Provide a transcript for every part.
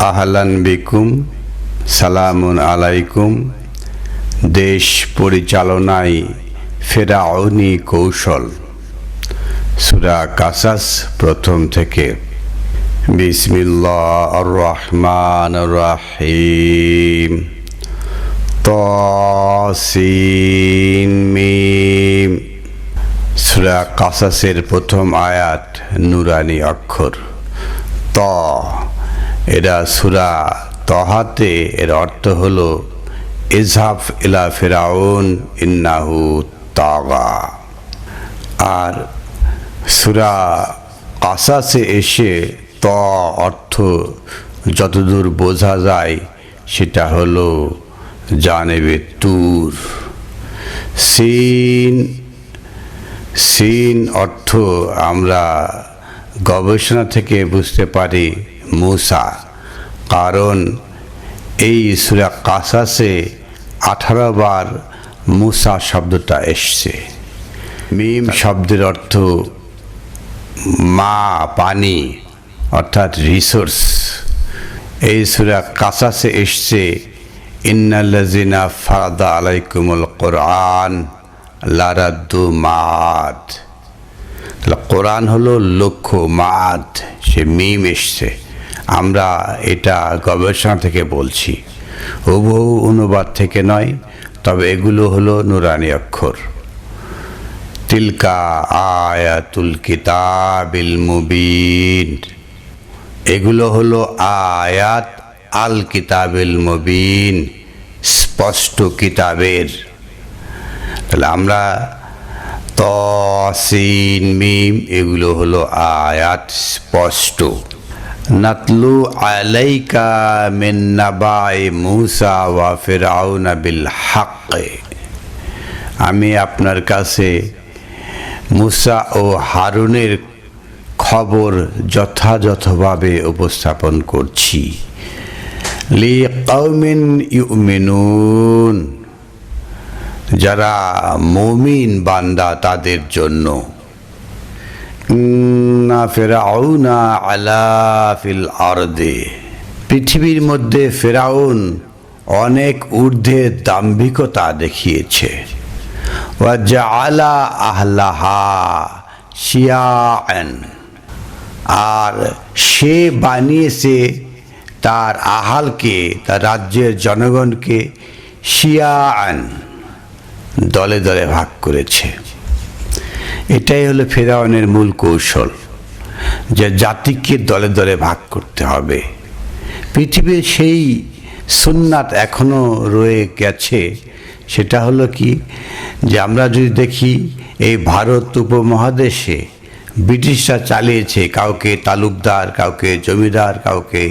আহলান বিকুম, সালামুন আলাইকুম। দেশ পরিচালনায় ফেরাউনি কৌশল। সুরা কাসাস প্রথম থেকে। বিসমিল্লাহ রহমান রাহিম তসিন মিম। সুরা কাসাসের প্রথম আয়াত নুরানি অক্ষর। ত। এরা সুরা তহাতে এর অর্থ হল ইজহাফ ইলা ফেরাউন ইন্নাহু তাগা। আর সুরা কাসাসে এসে ত অর্থ যতদূর বোঝা যায়, সেটা হলো জানেবে তুর। সিন সিন অর্থ আমরা গবেষণা থেকে বুঝতে পারি মূসা। কারণ এই সুরা কাসাসে আঠারো বার মূসা শব্দটা এসছে। মিম শব্দের অর্থ মা, পানি, অর্থাৎ রিসোর্স এই সুরা কাসাসে এসছে ইন্নাল্লাজিনা ফারাদা আলাইকুমুল কোরআন লারাদ্দু মাদ কোরআন হলো লক্ষ্য মাদ সে মিম এসছে। আমরা এটা গবেষণা থেকে বলছি। হুবহু অনুবাদ থেকে নয়, তবে এগুলো হলো নুরানি অক্ষর। তিলকা আয়াতুল কিতাবিল মুবিন। এগুলো হলো আয়াত আল কিতাবিল মুবিন, স্পষ্ট কিতাবের। তাহলে আমরা তসিন মিম এগুলো হলো আয়াত স্পষ্ট। নাতলু আলাইকা মিন নাবাই মুসা ওয়া ফিরাউনা বিল হাক্কে। আমি আপনার কাছে মুসা ও হারুনের খবর যথাযথভাবে উপস্থাপন করছি। লি কৌমিন ইউমিনুন, যারা মমিন বান্দা তাদের জন্য আরদে। পৃথিবীর মধ্যে ফেরাউন অনেক ঊর্ধ্বে দাম্ভিকতা দেখিয়েছে। আলা আহলাহা আর সে বানিয়েছে তার আহালকে, তার রাজ্যের জনগণকে শিয়ান দলে দলে ভাগ করেছে। এটাই হলো ফেরাউনের মূল কৌশল, যে জাতিকে দলে দলে ভাগ করতে হবে। পৃথিবীর সেই সুন্নাত এখনও রয়ে গেছে, সেটা হলো কি? যে আমরা যদি দেখি, এই ভারত উপমহাদেশে ব্রিটিশরা চালিয়েছে, কাউকে তালুকদার, কাউকে জমিদার, কাউকে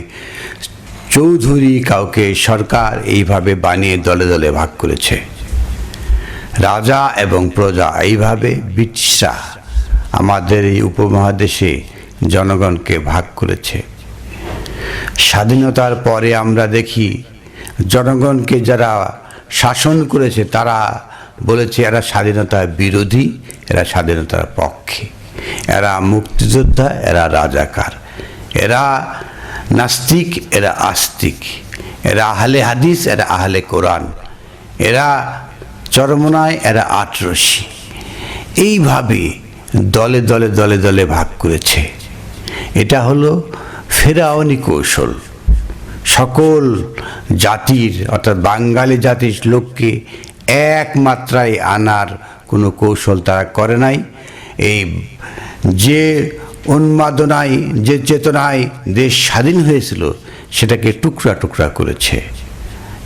চৌধুরী, কাউকে সরকার, এইভাবে বানিয়ে দলে দলে ভাগ করেছে। রাজা এবং প্রজা এইভাবে ব্রিটিশরা আমাদের এই উপমহাদেশে জনগণকে ভাগ করেছে। স্বাধীনতার পরে আমরা দেখি জনগণকে যারা শাসন করেছে, তারা বলেছে এরা স্বাধীনতার বিরোধী, এরা স্বাধীনতার পক্ষে। এরা মুক্তিযোদ্ধা, এরা রাজাকার। এরা নাস্তিক, এরা আস্তিক। এরা আহলে হাদিস, এরা আহলে কোরআন। এরা চরমনায় এরা আটরসি এইভাবে দলে দলে দলে দলে ভাগ করেছে। এটা হলো ফেরাওনি কৌশল। সকল জাতির, অর্থাৎ বাঙালি জাতির লোককে এক মাত্রায় আনার কোনো কৌশল তারা করে নাই। এই যে উন্মাদনায়, যে চেতনায় দেশ স্বাধীন হয়েছিল, সেটাকে টুকরা টুকরা করেছে।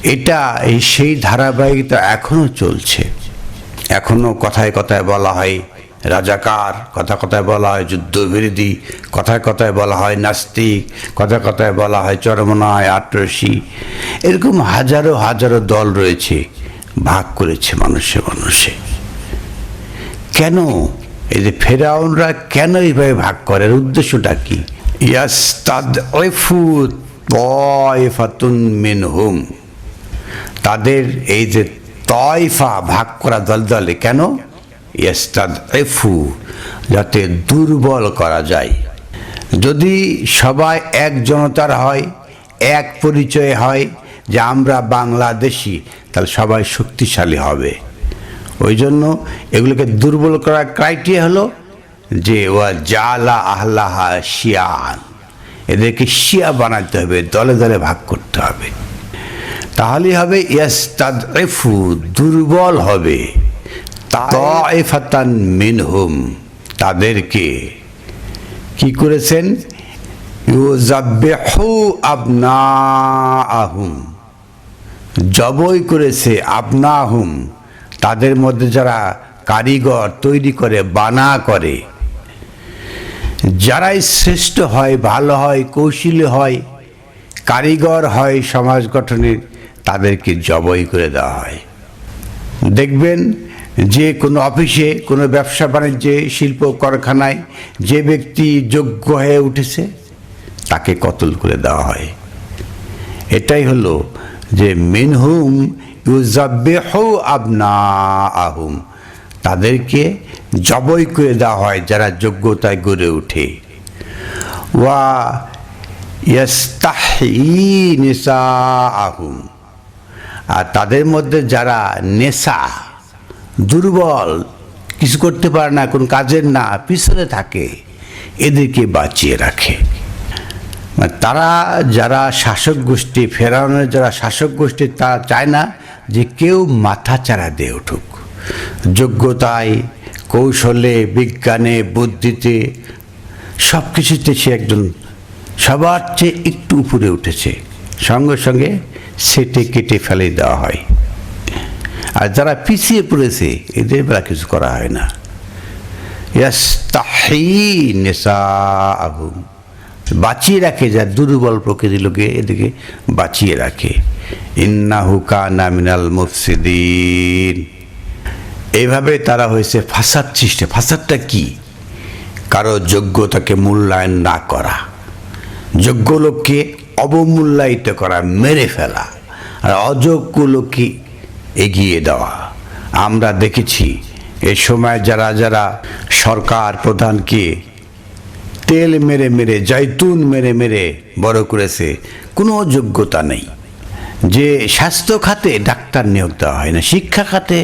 এটা এই সেই ধারাবাহিকতা এখনও চলছে। এখনও কথায় কথায় বলা হয় রাজাকার কথা কথায় বলা হয় যুদ্ধবিরোধী, কথায় কথায় বলা হয় নাস্তিক কথা কথায় বলা হয় চরমনায় আটরসি। এরকম হাজারো হাজারো দল রয়েছে, ভাগ করেছে মানুষে মানুষে। কেন এই যে ফেরাউনরা কেন এইভাবে ভাগ করে? উদ্দেশ্যটা কি? ইয়াস্তাদ তয়ফাতুন মিনহুম। তাদের এই যে তয়ফা ভাগ করা দল দলে কেন? এফু যাতে দুর্বল করা যায়। যদি সবাই এক জনতার হয়, এক পরিচয় হয় যে আমরা বাংলাদেশি, তাহলে সবাই শক্তিশালী হবে। ওই জন্য এগুলোকে দুর্বল করার ক্রাইটেরিয়া হলো যে, ওয়া জালা আহলাহা শিয়ান এদেরকে শিয়া বানাতে হবে, দলে দলে ভাগ করতে হবে। তাহলেই হবে ইয়াস্তাদফু দুর্বল হবে। তাইফাতান মিনহুম, তাদেরকে কি করেছেন? ইউজাব্বিহু আবনাআহুম, জবই করেছে আবনাহুম, তাদের মধ্যে যারা কারিগর তৈরি করে, বানা করে। যারাই শ্রেষ্ঠ হয়, ভালো হয়, কৌশলী হয়, কারিগর হয় সমাজ গঠনের তাদেরকে জবই করে দেওয়া হয়। দেখবেন যে কোনো অফিসে, কোনো ব্যবসা বাণিজ্যে, শিল্প কারখানায় যে ব্যক্তি যোগ্য হয়ে উঠেছে, তাকে কতল করে দেওয়া হয়। এটাই হলো যে মেন মিনহুম ইউজাব্বেহু আবনা আহুম তাদেরকে জবই করে দেওয়া হয় যারা যোগ্যতায় গড়ে ওঠে। ওয়া ইয়াস্তাহি নিসা আহুম আর তাদের মধ্যে যারা নেশা, দুর্বল, কিছু করতে পারে না, কোনো কাজের না, পিছনে থাকে, এদেরকে বাঁচিয়ে রাখে। মানে তারা যারা শাসক গোষ্ঠী ফেরানোর যারা শাসক গোষ্ঠী, তারা চায় না যে কেউ মাথা চারা দিয়ে উঠুক। যোগ্যতায়, কৌশলে, বিজ্ঞানে, বুদ্ধিতে সব কিছুতে সে একজন সবার চেয়ে একটু উপরে উঠেছে। সঙ্গে সঙ্গে সেটে কেটে ফেলে দেওয়া হয়। আর যারা পিছিয়ে পড়েছে, এদের বেলা কিছু করা হয় না। বাঁচিয়ে রাখে যা দুর্বল প্রকৃতির লোকে এদিকে বাঁচিয়ে রাখে। ইন্নাহু কানা মিনাল মুফসিদিন। এইভাবে তারা হয়েছে ফাসাদ সৃষ্টি। ফাসাদটা কি? কারও যোগ্যতাকে মূল্যায়ন না করা। যোগ্য লোককে অবমূল্যায়িত করা মেরে ফেলা আর অযোগ্য লোককে এগিয়ে দেওয়া। আমরা দেখেছি এ সময় যারা যারা সরকার প্রধানকে তেল মেরে মেরে জৈতুন মেরে মেরে বড় করেছে, কোনো যোগ্যতা নেই। যে স্বাস্থ্য খাতে ডাক্তার নিয়োগ দেওয়া হয় না, শিক্ষা খাতে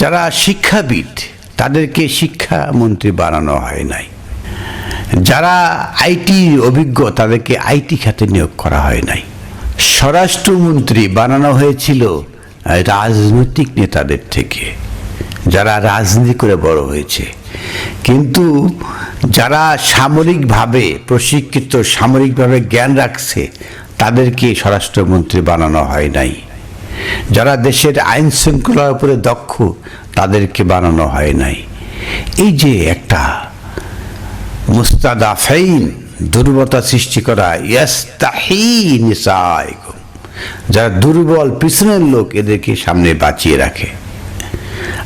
যারা শিক্ষাবিদ, তাদেরকে শিক্ষামন্ত্রী বানানো হয় নাই। যারা আইটি অভিজ্ঞ, তাদেরকে আইটি খাতে নিয়োগ করা হয় নাই। স্বরাষ্ট্রমন্ত্রী বানানো হয়েছিল রাজনৈতিক নেতাদের থেকে, যারা রাজনীতি করে বড় হয়েছে। কিন্তু যারা সামরিকভাবে প্রশিক্ষিত, সামরিকভাবে জ্ঞান রাখছে, তাদেরকে স্বরাষ্ট্রমন্ত্রী বানানো হয় নাই। যারা দেশের আইন শৃঙ্খলার উপরে দক্ষ, তাদেরকে বানানো হয় নাই। এই যে একটা মুস্তাদাফাইন, দুর্বলতা সৃষ্টি করা যারা দুর্বল, পিছনের লোক এদেরকে সামনে বাঁচিয়ে রাখে।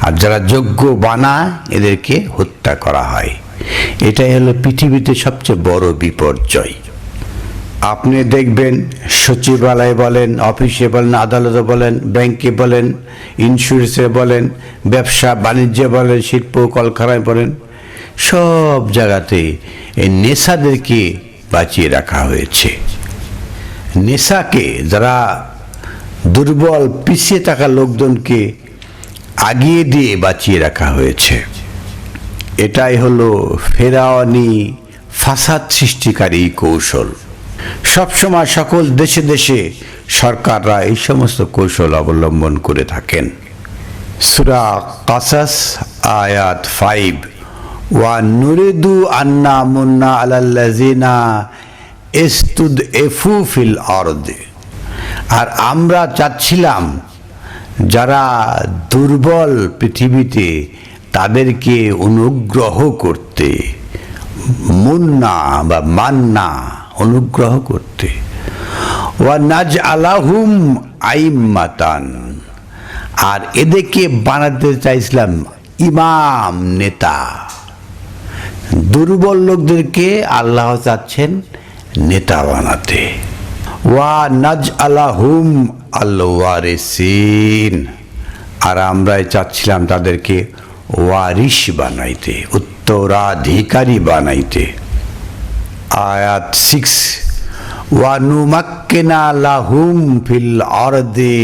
আর যারা যোগ্য বানায় এদেরকে হত্যা করা হয়। এটাই হলো পৃথিবীতে সবচেয়ে বড় বিপর্যয়। আপনি দেখবেন, সচিবালয় বলেন, অফিসে বলেন, আদালতে বলেন, ব্যাংকে বলেন ইন্স্যুরেন্সে বলেন, ব্যবসা, বাণিজ্যে বলেন, শিল্প, কলকারখানায় বলেন সব জায়গাতে এই নেশাদেরকে বাঁচিয়ে রাখা হয়েছে। নেশাকে যারা দুর্বল পিছিয়ে থাকা লোকজনকে আগিয়ে দিয়ে বাঁচিয়ে রাখা হয়েছে। এটাই হলো ফেরাওয়ানি ফাসাদ সৃষ্টিকারী কৌশল। সবসময় সকল দেশে দেশে সরকাররা এই সমস্ত কৌশল অবলম্বন করে থাকেন। সুরা কাসাস আয়াত ফাইভ ওয়া নুরিদু আন্না মুন্না আলাল্লাজিনা এস্তুদ এফু ফিল অর্দে আর আমরা চাচ্ছিলাম যারা দুর্বল পৃথিবীতে তাদেরকে অনুগ্রহ করতে, মুন্না বা মান্না অনুগ্রহ করতে। ওয়া নাজ আলাহুম আইমাতান আর এদেরকে বানাতে চাইছিলাম ইমাম নেতা। দুর্বল লোকদেরকে আল্লাহ চাচ্ছেন নেতা বানাতে। ওয়া নাজ আলাহুম আল্লাহ আর আমরাই চাচ্ছিলাম তাদেরকে ওয়ারিস বানাইতে, উত্তরাধিকারী বানাইতে। আয়াত সিক্স ওয়া নুমাক্কিনা লাহুম ফিল আরদে,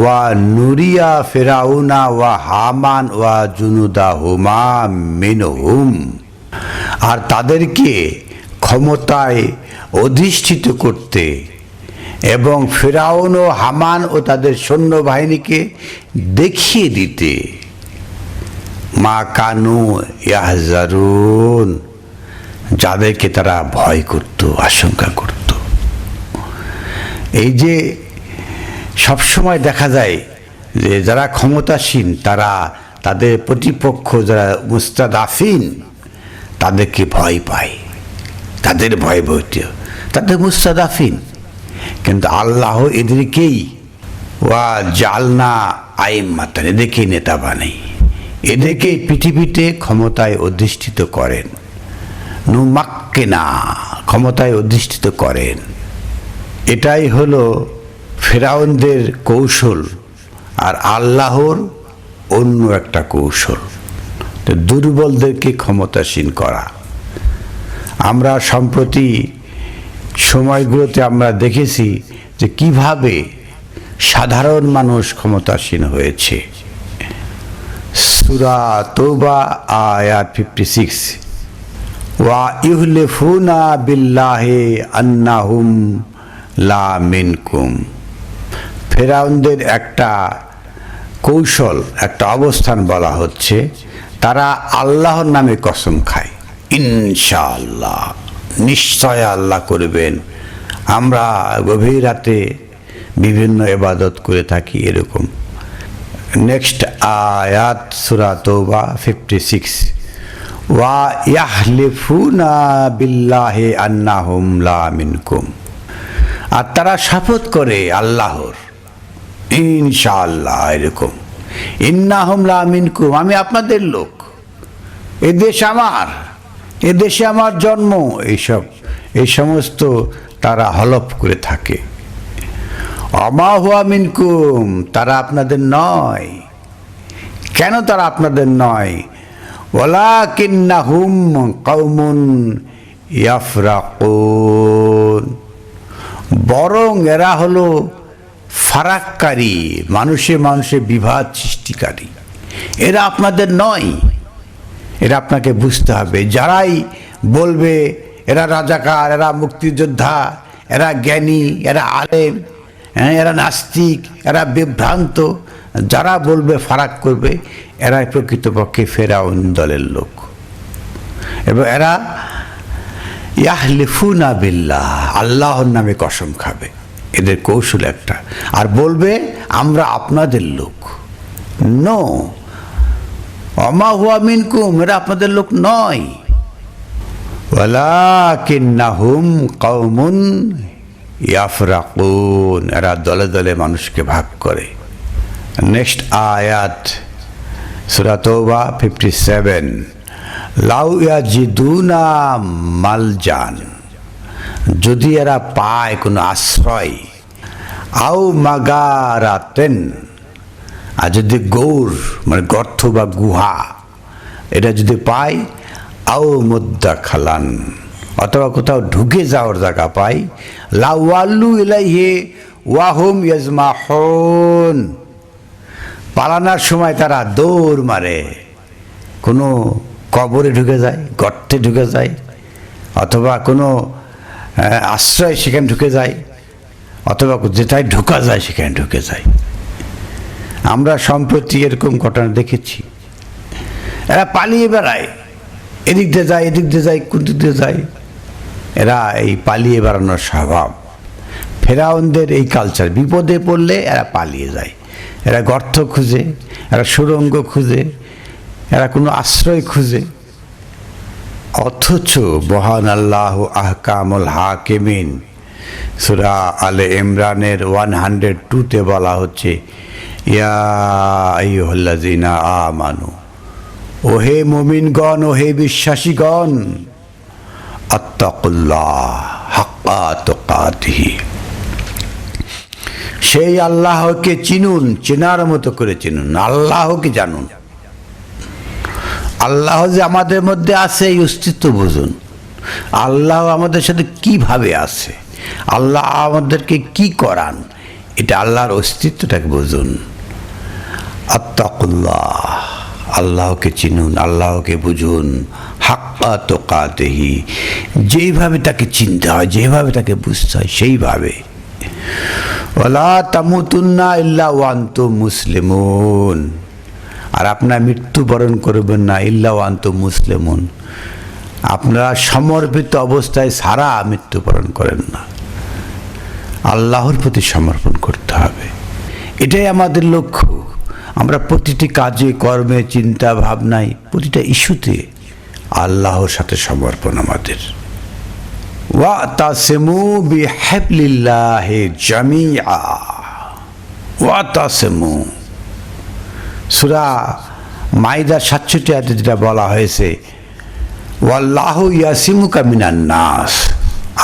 ওয়া নুরিয়া ফেরাউনা ওয়া হামান ওয়া জুনুদা হুমা মিনহুম। আর তাদেরকে ক্ষমতায় অধিষ্ঠিত করতে এবং ফেরাউন ও হামান ও তাদের সৈন্যবাহিনীকে দেখিয়ে দিতে। মা কানু ইয়াহজারুন, যাদেরকে তারা ভয় করত, আশঙ্কা করত। এই যে সবসময় দেখা যায় যে যারা ক্ষমতাসীন, তারা তাদের প্রতিপক্ষ যারা মুস্তাদাফিন তাদেরকে ভয় পায়। তাদের ভয় ভীত তাদের মুস্তাদাফিন। কিন্তু আল্লাহ এদেরকেই ওয়া জালনা আইম মাতান এদেরকেই নেতা বানাই। এদেরকে পৃথিবীতে ক্ষমতায় অধিষ্ঠিত করেন। নুমাক্কে না ক্ষমতায় অধিষ্ঠিত করেন। এটাই হলো ফেরাউনদের কৌশল আর আল্লাহর অন্য একটা কৌশল। দুর্বলদেরকে ক্ষমতাসীন করা। আমরা সম্প্রতি সময়গুলোতে আমরা দেখেছি যে কীভাবে সাধারণ মানুষ ক্ষমতাসীন হয়েছে। সুরা তৌবা, আয়াত ফিফটি সিক্স ওয়া ইহলেফুনা বিল্লাহে আন্নাহুম লা মিনকুম। ফেরাউনদের একটা কৌশল, একটা অবস্থান বলা হচ্ছে তারা আল্লাহর নামে কসম খায়। ইনশাআল্লাহ। নিশ্চয় আল্লাহ করবেন। আমরা গভীর রাতে বিভিন্ন এবাদত করে থাকি এরকম। নেক্সট আয়াত, সুরা তৌবা ফিফটি সিক্স ওয়া ইয়াহলিফুনা বিল্লাহে আন্নাহুম লা মিনকুম। আর তারা শপথ করে আল্লাহর। ইনশাআল্লাহ এরকম। ইন্নাহুম লা মিনকুম, আমি আপনাদের লোক। এ দেশ আমার, এ দেশে আমার জন্ম, এইসব, এই সমস্ত তারা হলপ করে থাকে। অমা হুয়া মিনকুম, তারা আপনাদের নয়। কেন তারা আপনাদের নয়? ওলা কিন্না হুম কৌমুন ইয়াফরাকুন। বরং এরা হলো ফারাক্কারী, মানুষে মানুষে বিভাদ সৃষ্টিকারী। এরা আপনাদের নয়। এটা আপনাকে বুঝতে হবে। যারাই বলবে, এরা রাজাকার, এরা মুক্তিযোদ্ধা, এরা জ্ঞানী, এরা আলেম হ্যাঁ এরা নাস্তিক, এরা বিভ্রান্ত, যারা বলবে, ফারাক করবে, এরাই প্রকৃতপক্ষে ফেরাউন দলের লোক। এবং এরা ইয়াহলিফুনা বিল্লাহ, আল্লাহর নামে কসম খাবে। এদের কৌশল একটা। আর বলবে, আমরা আপনাদের লোক। নো অমা হুয়া মিনকুম, এরা আপনাদের লোক নয়। ওয়ালাকিন্নাহুম কওমুন ইয়াফরাকুন, এরা দলে দলে মানুষকে ভাগ করে। নেক্সট আয়াত, সূরা তওবা 57 লাউ ইয়াজিদুনা মালজান। যদি এরা পায় কোনো আশ্রয়, আও মাগারাতেন। আর যদি গৌর মানে গর্ত বা গুহা, এটা যদি পাই আও মুদ্দা খালান অথবা কোথাও ঢুকে যাওয়ার জায়গা পাই লাউয়াল্লু ইলাইহে ওয়াহুম ইয়াজমাহুন। পালানোর সময় তারা দৌড় মারে। কোনো কবরে ঢুকে যায়, গর্তে ঢুকে যায়, অথবা কোনো আশ্রয় সেখানে ঢুকে যায়, অথবা যেটাই ঢোকা যায় সেখানে ঢুকে যায়। আমরা সম্প্রতি এরকম ঘটনা দেখেছি। এরা পালিয়ে বেড়ায়। এদিক দিয়ে যায়, এদিক দিয়ে যায়, কোন দিক দিয়ে যায়। এরা এই পালিয়ে বেড়ানোর স্বভাব। ফেরাউনদের এই কালচার বিপদে পড়লে এরা পালিয়ে যায়। এরা গর্ত খুঁজে, এরা সুরঙ্গ খুঁজে, এরা কোনো আশ্রয় খুঁজে। অথচ মহান আল্লাহ আহকামুল হাকিমিন। সুরা আলে ইমরানের ওয়ান হান্ড্রেড টুতে বলা হচ্ছে, ইয়া আইহল্লাজিনা আমানু, ওহে মুমিনগণ, ওহে বিশ্বাসীগণ, আত্তাকুল্লাহ হাক্কা তোকাতিহি। সেই আল্লাহকে চিনুন, চেনার মতো করে চিনুন, আল্লাহকে জানুন। আল্লাহ যে আমাদের মধ্যে আছে, এই অস্তিত্ব বুঝুন। আল্লাহ আমাদের সাথে কীভাবে আছে? আল্লাহ আমাদেরকে কি করান? এটা আল্লাহর অস্তিত্বটাকে বুঝুন। আত্তাকুল্লাহ, আল্লাহকে চিনুন, আল্লাহকে বুঝুন। হাক্কা তোকাতেহি, যেইভাবে তাকে চিনতে হয়, যেভাবে তাকে বুঝতে হয়, সেইভাবে। ওলা তামুতুন্না ইল্লা ওয়ান্ত মুসলিমুন। আর আপনার মৃত্যুবরণ করবেন না, ইল্লা ওয়ান্ত মুসলিমুন। আপনারা সমর্পিত অবস্থায় সারা মৃত্যুবরণ করেন না। আল্লাহর প্রতি সমর্পণ করতে হবে। এটাই আমাদের লক্ষ্য। আমরা প্রতিটি কাজে, কর্মে, চিন্তা, ভাবনায় প্রতিটা ইস্যুতে আল্লাহর সাথে সমর্পণ আমাদের। ওয়া তাসেমু বিহাবলিল্লাহি জামিআ। ওয়া তাসেমু। সূরা মাইদার সাতষট্টি আয়াতে যেটা বলা হয়েছে, ওয়াল্লাহ ইয়াসিমুকা মিনান নাস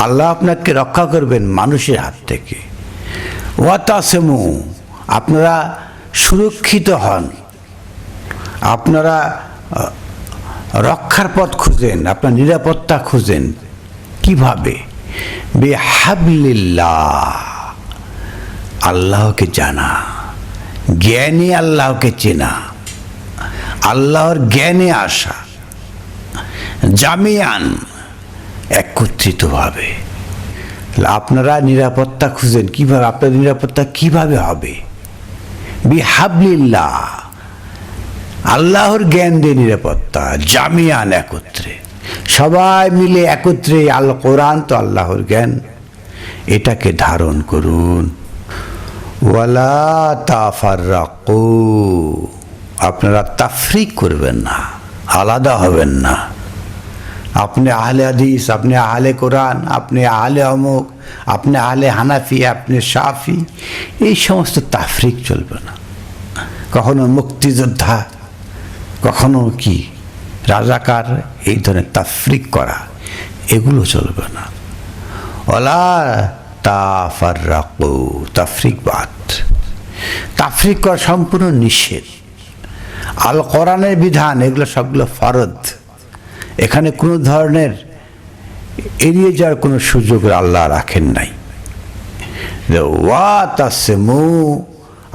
আল্লাহ আপনাকে রক্ষা করবেন মানুষের হাত থেকে। ওয়াতাসেমু আপনারা সুরক্ষিত হন। আপনারা রক্ষার পথ খুঁজেন, আপনার নিরাপত্তা খুঁজেন। কীভাবে? বে বেহাবলিল্লাহ আল্লাহকে জানা জ্ঞানী আল্লাহকে চেনা। আল্লাহর জ্ঞানে আসা। জামিয়ান একত্রিতভাবে আপনারা নিরাপত্তা খুঁজেন কীভাবে আপনার নিরাপত্তা কীভাবে হবে? বিহাবলিল্লাহ। আল্লাহর জ্ঞান দিয়ে নিরাপত্তা, জামিয়ান একত্রে। সবাই মিলে একত্রে আল কোরআন তো আল্লাহর জ্ঞান। এটাকে ধারণ করুন। ওয়ালা তাফাররাকু। আপনারা তাফরিক করবেন না, আলাদা হবেন না। আপনি আহলে হাদিস, আপনি আহলে কোরআন, আপনি আহলে অমুক, আপনি আহলে হানাফি, আপনি সাফি এই সমস্ত তাফরিক চলবে না। কখনো মুক্তিযোদ্ধা, কখনো কি রাজাকার, এই ধরনের তাফরিক করা, এগুলো চলবে না। ওলা তাফার রাকু তাফরিক করা সম্পূর্ণ নিষেধ। আল কোরআনের বিধান, এগুলো সবগুলো ফরদ। এখানে কোনো ধরনের এড়িয়ে যাওয়ার কোনো সুযোগ আল্লাহ রাখেন নাই। ওয়া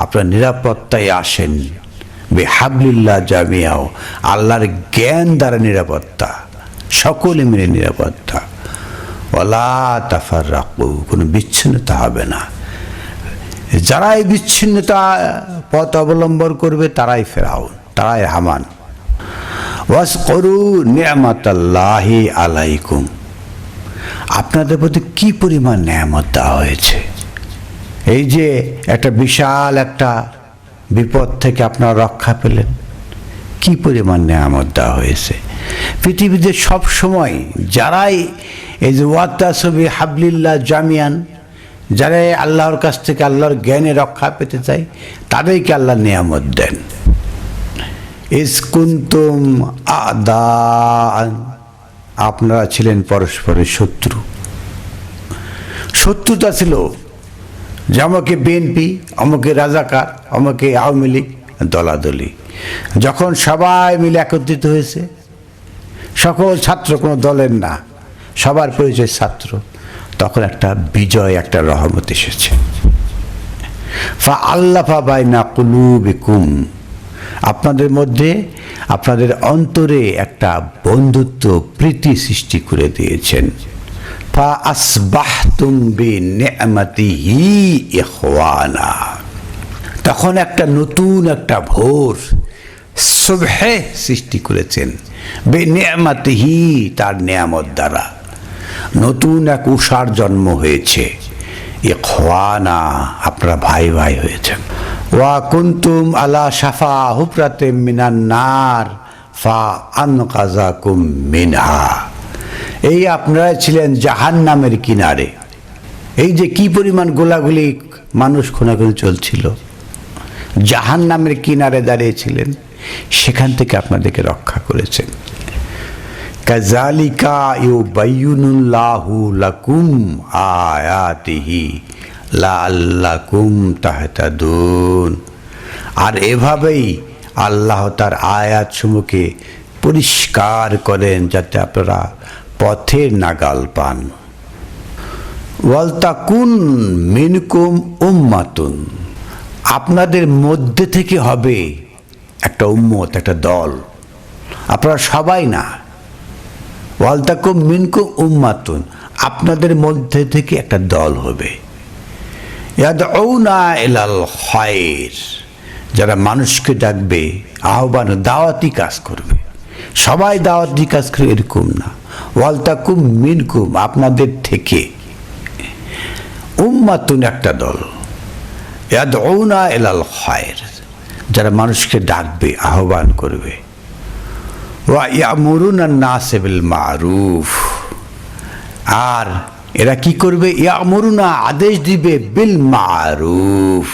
আপনার নিরাপত্তায় আসেন। বে বেহাবলিল্লাহ জামিয়াও, আল্লাহর জ্ঞান দ্বারা নিরাপত্তা, সকলে মিলে নিরাপত্তা। ওলা তাফার রাখব কোনো বিচ্ছিন্নতা হবে না। যারা এই বিচ্ছিন্নতা পথ অবলম্বন করবে, তারাই ফেরাউন, তারাই হামান। ওয়াস করু নিয়ামতাল্লাহি আলাইকুম, আপনাদের প্রতি কি পরিমাণ নিয়ামত দেওয়া হয়েছে? এই যে একটা বিশাল একটা বিপদ থেকে আপনারা রক্ষা পেলেন, কি পরিমাণ নিয়ামত দেওয়া হয়েছে? পৃথিবীতে সব সময় যারাই এই যে, ওয়াত্তাসবি হাবলিল্লাহ জামিয়ান যারা আল্লাহর কাছ থেকে আল্লাহর জ্ঞানে রক্ষা পেতে চায়, তাদেরকে আল্লাহ নিয়ামত দেন। ইসকুন্তুম আদান আপনারা ছিলেন পরস্পরের শত্রু। শত্রুতা ছিল যে, আমাকে বিএনপি আমাকে রাজাকার, আমাকে আওয়ামী লীগ, দলাদলি। যখন সবাই মিলে একত্রিত হয়েছে, সকল ছাত্র কোনো দলের না। সবার পরিচয় ছাত্র। তখন একটা বিজয়, একটা রহমত এসেছে। ফা আল্লাফা বাইনা কুলুবিকুম। আপনাদের মধ্যে, আপনাদের অন্তরে একটা বন্ধুত্ব, প্রীতি সৃষ্টি করে দিয়েছেন। ফা আসবাহতুম বি নি'মাতিহি ইখওয়ানা। তখন একটা নতুন একটা ভোর সুবহে সৃষ্টি করেছেন। বে নিয়ামাতিহি, তার নিয়ামত দ্বারা। নতুন এক উষার জন্ম হয়েছে। এ খোয়ানা আপনারা ভাই ভাই হয়েছেন। ওয়া কুন্তুম আলা সাফা হুপরাতে মিনান নার, ফা আন কাজাকুম মিনহা। এই আপনারা ছিলেন জাহান নামের কিনারে। এই যে কি পরিমাণ গোলাগুলি মানুষ খোনাখুনি চলছিল। জাহান নামের কিনারে দাঁড়িয়েছিলেন সেখান থেকে আপনাদেরকে রক্ষা করেছেন। লাকুম আর এভাবেই আল্লাহ তার আয়াতসমূহকে পরিষ্কার করেন যাতে আপনারা পথের নাগাল পান। ওয়ালতাকুন মিনকুম উম্মাতুন। আপনাদের মধ্যে থেকে হবে একটা উম্মত, একটা দল। আপনারা সবাই না ওয়ালতাকুম মিনকুম উম্মাতুন, আপনাদের মধ্যে থেকে একটা দল হবে। ইয়াদউনা ইলাল খায়র যারা মানুষকে ডাকবে, আহ্বান, দাওয়াতি কাজ করবে। সবাই দাওয়াতি কাজ করবে এরকম না। ওয়ালতাকুম মিনকুম, আপনাদের থেকে। উম্মাতুন একটা দল। ইয়াদউনা ইলাল খায়র যারা মানুষকে ডাকবে, আহ্বান করবে। ওয়া ইয়ামুরুনা নাস বিল মারুফ আর এরা কি করবে? ইয়ামুরুনা আদেশ দিবে বিল মারুফ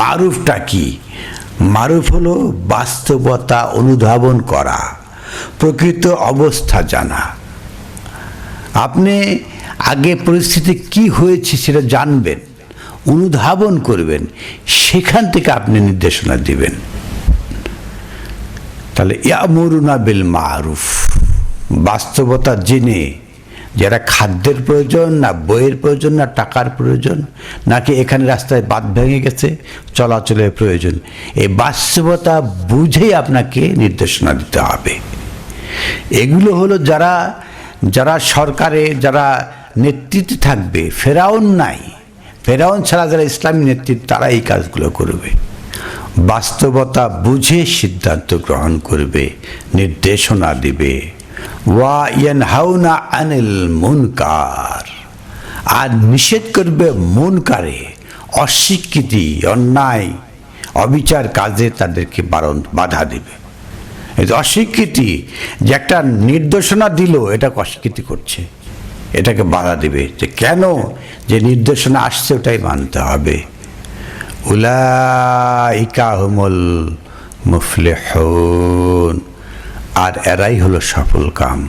মারুফটা কি? মারুফ হলো বাস্তবতা অনুধাবন করা, প্রকৃত অবস্থা জানা। আপনি আগে পরিস্থিতি কি হয়েছে সেটা জানবেন, অনুধাবন করবেন, সেখান থেকে আপনি নির্দেশনা দিবেন। তাহলে ইয়ামুরুনা বিল মারুফ। বাস্তবতা জেনে যারা খাদ্যের প্রয়োজন না বইয়ের প্রয়োজন না টাকার প্রয়োজন, নাকি এখানে রাস্তায় বাদ ভেঙে গেছে, চলাচলের প্রয়োজন, এই বাস্তবতা বুঝেই আপনাকে নির্দেশনা দিতে হবে। এগুলো হলো যারা যারা সরকারে, যারা নেতৃত্বে থাকবে, ফেরাউন নাই। ফেরাউন ছাড়া যারা ইসলামী নেতৃত্ব, তারা এই কাজগুলো করবে। বাস্তবতা বুঝে সিদ্ধান্ত গ্রহণ করবে, নির্দেশনা দিবে। ওয়া ইয়ানহাউনা আনিল মুনকার। আর নিষেধ করবে মুনকারে, অস্বীকৃতি, অন্যায়, অবিচার কাজে তাদেরকে বারণ, বাধা দেবে। অস্বীকৃতি, যে একটা নির্দেশনা দিল এটাকে অস্বীকৃতি করছে। এটাকে বাধা দেবে। যে কেন যে নির্দেশনা আসছে, ওটাই মানতে হবে। উলাইকা হুমুল মুফলিহুন। আর এরাই হলো সফল কাম।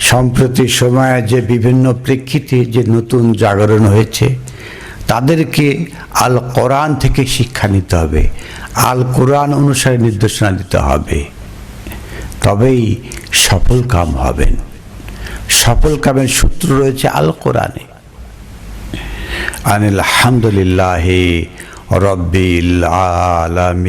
সম্প্রতি সময়ে যে বিভিন্ন প্রেক্ষিতে যে নতুন জাগরণ হয়েছে, তাদেরকে আল কোরআন থেকে শিক্ষা নিতে হবে। আল কোরআন অনুসারে নির্দেশনা দিতে হবে। তবেই সফল কাম হবেন। সফল কামের সূত্র রয়েছে আল কোরআনে। আনিল হামদুলিল্লাহ رب العالمين.